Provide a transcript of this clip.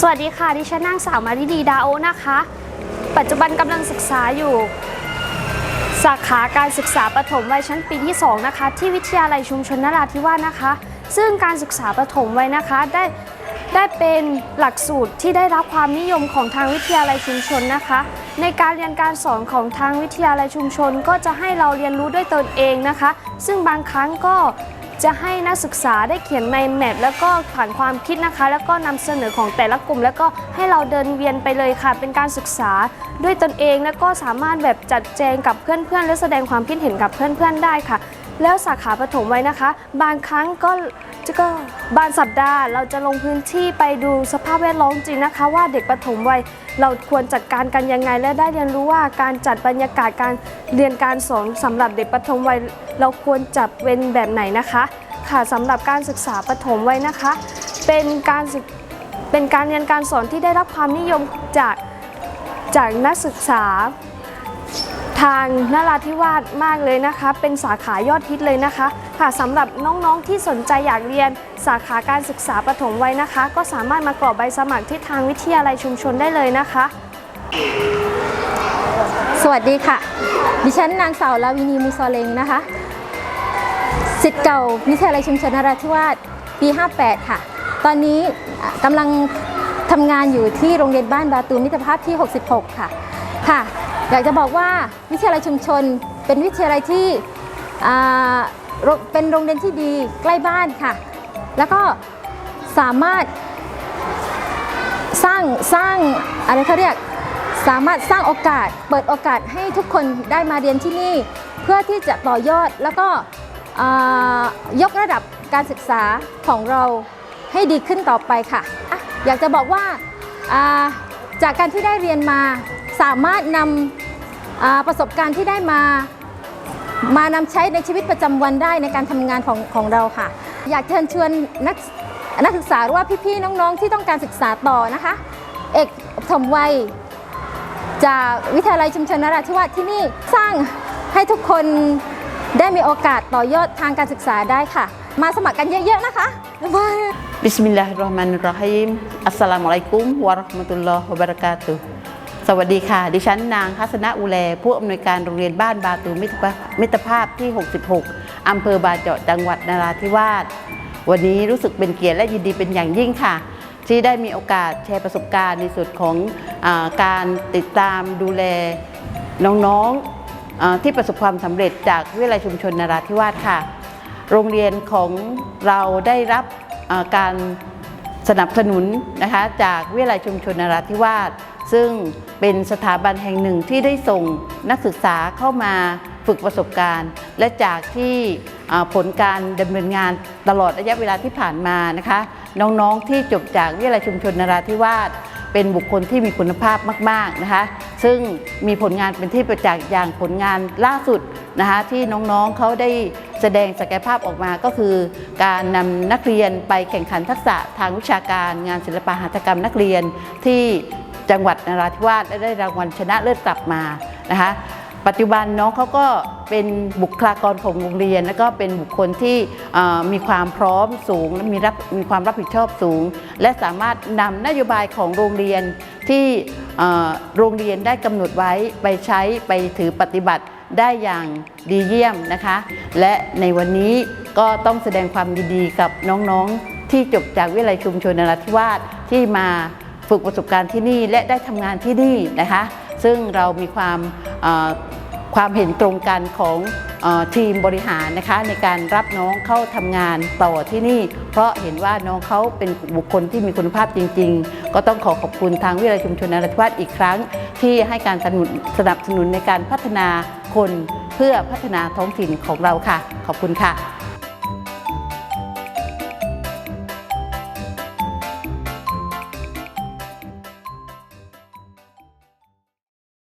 สวัสดีค่ะ ดิฉันนางสาวมาริดีดาโอนะคะ ปัจจุบันกำลังศึกษาอยู่ สาขาการศึกษาประถมวัยชั้นปีที่ 2 นะคะ ที่วิทยาลัยชุมชนนราธิวาสนะคะ ซึ่งการศึกษาประถมวัยนะคะได้ได้เป็นหลักสูตรที่ได้รับความนิยมของทางวิทยาลัยชุมชนนะคะ ในการเรียนการสอนของทางวิทยาลัยชุมชน ก็จะให้เราเรียนรู้ด้วยตนเองนะคะ ซึ่งบางครั้งก็ จะให้นักศึกษาได้เขียน mind map แล้วก็ผ่านความคิดนะคะ แล้วก็นำเสนอของแต่ละกลุ่ม แล้วก็ให้เราเดินเวียนไปเลยค่ะ เป็นการศึกษาด้วยตนเองแล้วก็สามารถแบบจัดแจงกับเพื่อนๆ และแสดงความคิดเห็นกับเพื่อนๆได้ค่ะ แล้วสาขาปฐมไว้นะคะ บางครั้งก็จะก็บางสัปดาห์เราจะลงพื้นที่ไปดูสภาพแวดล้อมจริงนะคะ ว่าเด็กปฐมวัยเราควรจัดการกันยังไง และได้เรียนรู้ว่าการจัดบรรยากาศการเรียนการสอนสำหรับเด็กปฐมวัยเราควรจัดเป็นแบบไหนนะคะ ค่ะสำหรับการศึกษาปฐมวัยนะคะ เป็นการเป็นการเรียนการสอนที่ได้รับความนิยมจากจากนักศึกษาทางนราธิวาสมากเลยนะคะ เป็นสาขายอดฮิตเลยนะคะ ค่ะสำหรับน้องๆที่สนใจอยากเรียนสาขาการศึกษาปฐมวัยนะคะ ก็สามารถมากรอกใบสมัครที่ทางวิทยาลัยชุมชนได้เลยนะคะ สวัสดีค่ะ ดิฉันนางสาวลาวินีมูซอเลงนะคะ สิทธิ์เก่าวิทยาลัยชุมชนนราธิวาสปี 58 ค่ะ ตอนนี้กำลังทำงานอยู่ที่โรงเรียนบ้านบาตูมิตรภาพที่ 66 ค่ะ ค่ะ อยากจะบอกว่าวิทยาลัยชุมชนเป็นวิทยาลัยที่เป็นโรงเรียนที่ดีใกล้บ้านค่ะ แล้วก็สามารถสร้างสร้างอะไรเขาเรียกสามารถสร้างโอกาสเปิดโอกาสให้ทุกคนได้มาเรียนที่นี่ เพื่อที่จะต่อยอดแล้วก็ ยกระดับการศึกษาของเราให้ดีขึ้นต่อไปค่ะ อยากจะบอกว่าจากการที่ได้เรียนมาสามารถนำประสบการณ์ที่ได้มามานำใช้ในชีวิตประจำวันได้ในการทำงานของของเราค่ะ อยากเชิญชวนนักนักศึกษาหรือว่าพี่ๆน้องๆ ที่ต้องการศึกษาต่อนะคะ เอกปฐมวัย จากวิทยาลัยชุมชนนราธิวาสที่นี่สร้างให้ทุกคน ได้มีโอกาสต่อยอดทางการศึกษาได้ค่ะ มาสมัครกันเยอะๆนะคะบ๊ายบาย Bismillahirrahmanirrahim Assalamualaikum warahmatullahi wabarakatuh สวัสดีค่ะ ดิฉันนางทัศนอุแล ผู้อำนวยการโรงเรียนบ้านบาตูมิตรภาพมิตรภาพที่ 66 อำเภอบาเจาะจังหวัดนราธิวาสวันนี้รู้สึกเป็นเกียรติและยินดีเป็นอย่างยิ่งค่ะ ที่ได้มีโอกาสแชร์ประสบการณ์ในส่วนของอาการติดตามดูแลน้องๆ ที่ประสบความสำเร็จจากวิทยาลัยชุมชนนราธิวาสค่ะ โรงเรียนของเราได้รับการสนับสนุนนะคะจากวิทยาลัยชุมชนนราธิวาสซึ่งเป็นสถาบันแห่งหนึ่งที่ได้ส่งนักศึกษาเข้ามาฝึกประสบการณ์ และจากที่ผลการดำเนินงานตลอดระยะเวลาที่ผ่านมานะคะ น้องๆที่จบจากวิทยาลัยชุมชนนราธิวาส เป็นบุคคลที่มีคุณภาพมาก ๆนะคะ ซึ่งมีผลงานเป็นที่ประจักษ์อย่างผลงานล่าสุดนะคะที่น้องๆเขาได้แสดงศักยภาพออกมาก็คือ การนำนักเรียนไปแข่งขันทักษะทางวิชาการงานศิลปหัตถกรรมนักเรียนที่จังหวัดนราธิวาสและได้รางวัลชนะเลิศกลับมานะคะ ปัจจุบันน้องเขาก็เป็นบุคลากรของโรงเรียน แล้วก็เป็นบุคคลที่มีความพร้อมสูงและมีรับมีความรับผิดชอบสูง และสามารถนำนโยบายของโรงเรียนที่โรงเรียนได้กำหนดไว้ไปใช้ไปถือปฏิบัติได้อย่างดีเยี่ยมนะคะ และในวันนี้ก็ต้องแสดงความยินดีกับน้องๆ ที่จบจากวิทยาลัยชุมชนนราธิวาสที่มาฝึกประสบการณ์ที่นี่และได้ทำงานที่นี่นะคะ ซึ่งเรามีความความเห็นตรงกันของอทีมบริหารนะคะในการรับน้องเข้าทำงานต่อที่นี่ เพราะเห็นว่าน้องเขาเป็นบุคคลที่มีคุณภาพจริง ๆ ก็ต้องขอขอบคุณทางวิทยาลัยชุมชนนราธิวาสอีกครั้ง ที่ให้การสนับสนับสนุนในการพัฒนาคนเพื่อพัฒนาท้องถิ่นของเราค่ะ ขอบคุณค่ะ